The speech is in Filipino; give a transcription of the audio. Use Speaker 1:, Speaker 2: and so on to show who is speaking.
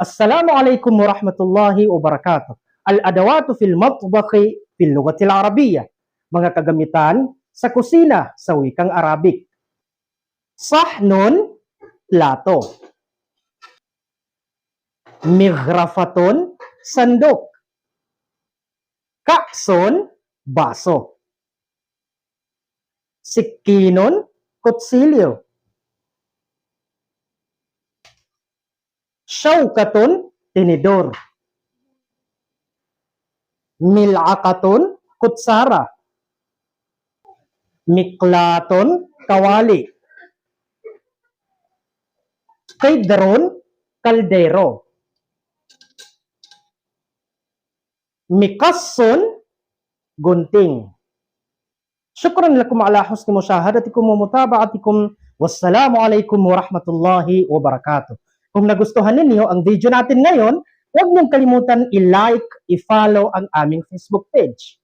Speaker 1: Assalamualaikum warahmatullahi wabarakatuh. Al-adawatu fil matbakhi fil lugatil Arabiya. Mga kagamitan sa kusina sa wikang Arabic. Sahnun, plato. Migrafaton, sandok. Kakson, baso. Sikinon, kutsilyo. Shaukatun, tinidor. Milakatun, kutsara. Miklaton, kawali. Kaidron, kaldero. Mikasson, gunting. Shukran lakum ala husni musyahadatikum wa mutaba'atikum. Wassalamu alaikum warahmatullahi wabarakatuh. Kung nagustuhan ninyo ang video natin ngayon, huwag niyong kalimutan i-like, i-follow ang aming Facebook page.